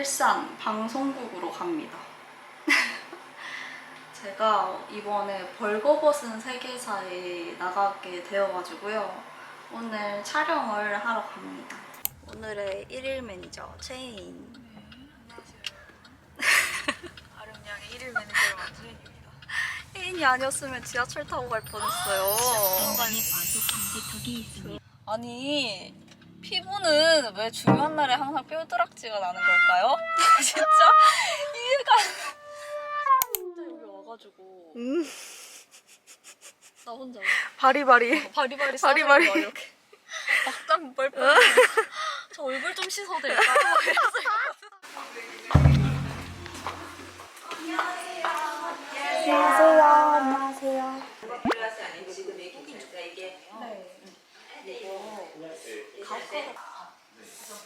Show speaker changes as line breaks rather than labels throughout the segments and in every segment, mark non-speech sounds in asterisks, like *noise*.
일산 방송국으로 갑니다. *laughs* 제가 이번에 벌거벗은 세계사에 나가게 되어가지고요. 오늘 촬영을 하러 갑니다. 오늘의 1일 매니저 체인.
아름양의 1일 매니저를 맡은 혜인입니다.
체인이 *laughs* 아니었으면 지하철 타고 갈 뻔했어요. 아니 피부는 왜 중요한 날에 항상 뾰드락지가 나는 걸까요? *laughs* 진짜 이해가 안 돼. 진짜 여기 와가지고
음.
나 혼자
바리바리.
바리바리
바리바리.
싸들고 막 이렇게 *laughs* 막장 뻘뻘 *laughs* 저 얼굴 좀 씻어도 될까요?
안녕하세요.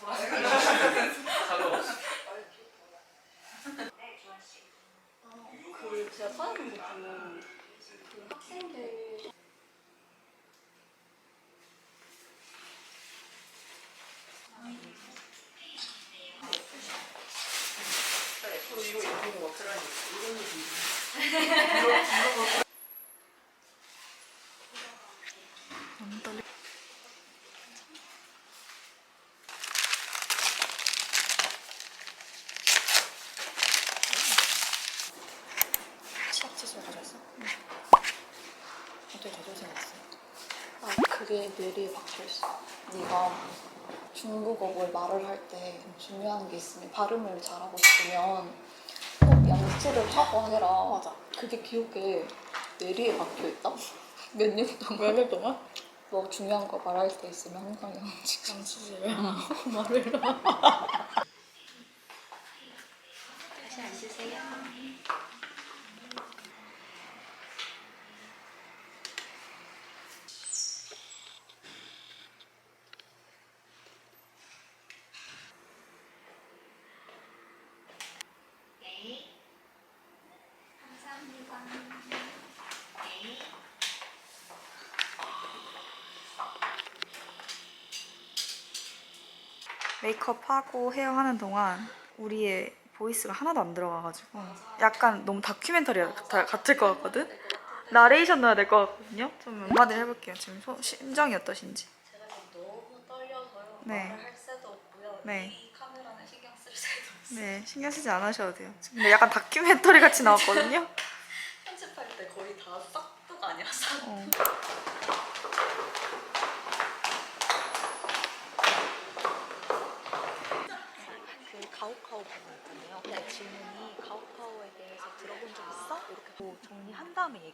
그 제가 사는 곳은 그 학생들
어떻게 가져오세요? 아 그게 뇌리에 박혀있어. 네가 중국어 뭘 말을 할 때 중요한 게 있으면 발음을 잘하고 싶으면 꼭 양치를 하고 해라. 맞아. 그게 기억에 뇌리에 박혀있다. *laughs* 몇 년 동안. 몇년 동안? 뭐 중요한 거 말할 때 있으면 항상 양치. 양치질을 말을 해라.
다시 앉으세요. 메이크업하고 헤어 하는 동안 우리의 보이스가 하나도 안 들어가가지고 약간 너무 다큐멘터리 같아, 같을 것 같거든? 나레이션 넣어야 될 것 같거든요? 좀 한마디 해볼게요. 지금 소- 심정이 어떠신지.
제가 지금 너무 떨려서요.
네.
말을 할 새도 없고요.
네.
이 카메라는 신경 쓸 새도 없어요.
네, 신경 쓰지 않으셔도 돼요. 근데 약간 다큐멘터리 같이 나왔거든요? *laughs*
편집할 때 거의 다 싹둑 아니어서.
어.
그 가오카오 번호 있잖아요. 네. 질문이 가오카오에 대해서 들어본 적 있어? 이렇게 뭐 정리한 다음에 얘기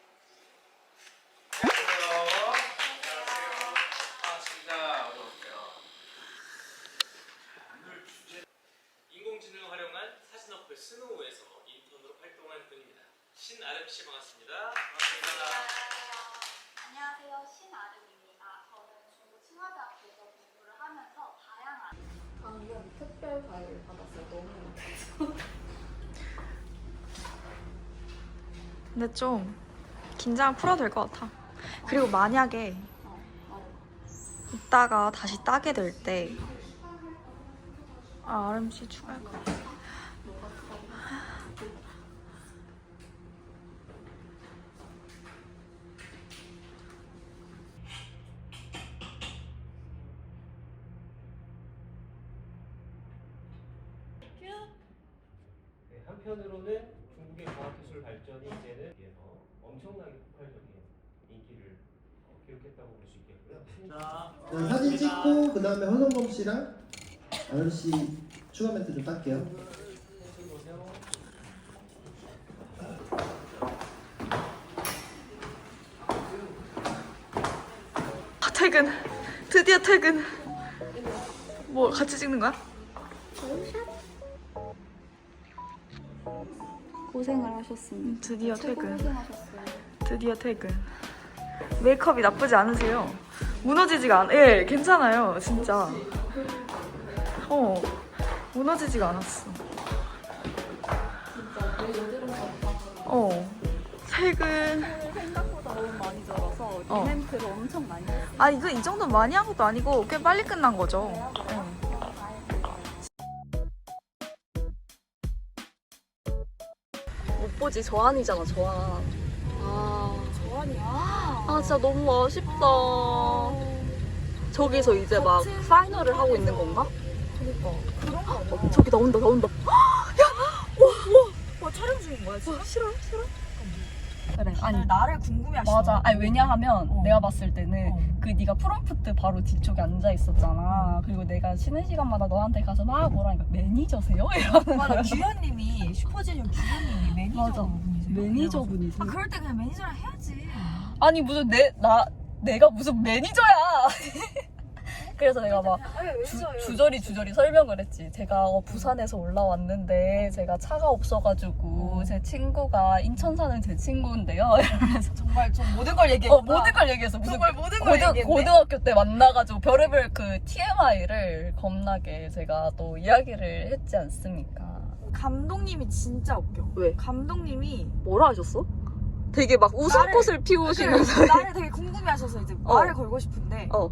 스노우에서 인턴으로 활동할 뿐입니다. 신아름 씨 반갑습니다. 반갑습니다.
안녕하세요. 신아름입니다. 저는 중국清华대학에서 공부를 하면서 다양한
방금 특별 과외를 받았어요. 너무 못해서.
근데 좀 긴장 풀어도 될 것 같아. 그리고 만약에 이따가 다시 따게 될 때 아, RMC 추가할 것
같아. 한편으로는 중국의 과학기술 발전이 이제는 비해서 엄청나게 폭발적인 인기를 어, 기록했다고 볼 수 있겠고요.
네, 사진 찍고 그 다음에 허성범 씨랑 아연 씨 추가 멘트 좀 딸게요.
보세요.
아, 퇴근. 드디어 퇴근. 뭐 같이 찍는 거야?
고생을 하셨습니다.
드디어 퇴근.
고생하셨어요.
드디어 퇴근. 메이크업이 나쁘지 않으세요? 무너지지가 않. 예, 괜찮아요, 진짜. 어, 무너지지가 않았어. 어, 퇴근.
생각보다 너무 많이 들어서
어.
이벤트를 엄청 많이 했어요.
아 이거 이 정도 많이 한 것도 아니고 꽤 빨리 끝난 거죠. 응.
못 보지 저한이잖아 저한. 아 저한이야. 아 진짜 너무 아쉽다. 저기서 이제 막 파이널을 하고 있는 건가? 그니까 그런 거 아니야? 저기 나온다 나온다. *gasps*
와 촬영 중인 거야 지금?
싫어 싫어. 그래 아니
나를 궁금해하시는
맞아. 아니 왜냐하면
어.
내가 봤을 때는
어.
그 네가 프롬프트 바로 뒤쪽에 앉아 있었잖아. 그리고 내가 쉬는 시간마다 너한테 가서 막 뭐라니까 매니저세요? 이러는
맞아. 규현님이 슈퍼주니어 규현님이 *laughs*
맞아.
매니저 분이세요.
매니저분이세요.
아 그럴 때 그냥 매니저랑 해야지.
아니 무슨 내 나 내가 무슨 매니저야. 그래서 내가 막 주, 주저리 주저리 설명을 했지. 제가 어, 부산에서 올라왔는데 제가 차가 없어가지고 제 친구가 인천 사는 제 친구인데요. *laughs* 이러면서
정말 좀 모든 걸 얘기했구나.
어 모든 걸 얘기했어. 무슨
정말 모든 걸
고등,
얘기했네.
고등학교 때 만나가지고 별의별 그 TMI를 겁나게 제가 또 이야기를 했지 않습니까?
감독님이 진짜 웃겨.
왜?
감독님이
뭐라 하셨어? 되게 막 웃음꽃을 피우시면서 *laughs*
나를 되게 *laughs* 궁금해하셔서 이제
어.
말을 걸고 싶은데
어.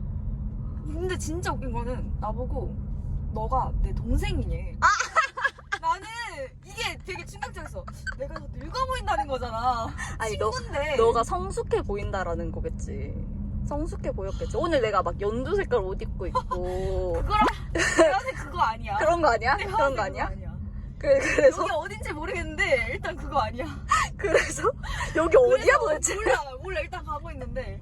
근데 진짜 웃긴 거는 나보고 너가 내 동생이니. *laughs* 나는 이게 되게 충격적이었어. 내가 더 늙어 보인다는 거잖아.
아니 너
친구인데.
너가 성숙해 보인다라는 거겠지. 성숙해 보였겠지. 오늘 내가 막 연두 색깔 옷 입고 있고. *laughs*
그거랑 내한테 그거 아니야.
그런 거 아니야?
내가
그런 거
하는
아니야? 그, 그래서?
여기 어딘지 모르겠는데 일단 그거 아니야. *laughs*
그래서? 여기 어디야 도대체?
몰라 몰라. 일단 가고 있는데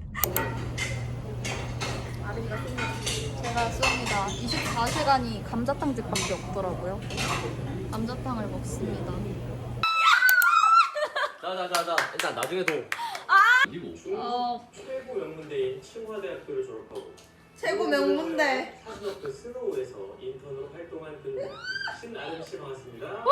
제가 씁니다. 24시간이 감자탕집밖에 없더라고요. 감자탕을 먹습니다.
자자자자 일단 나중에도 그리고
어,
최고 명문대인清华대학교를 졸업하고
최고 명문대
사진업계 스노우에서 인턴으로 활동한 분입니다. 신아름 씨 반갑습니다.
아,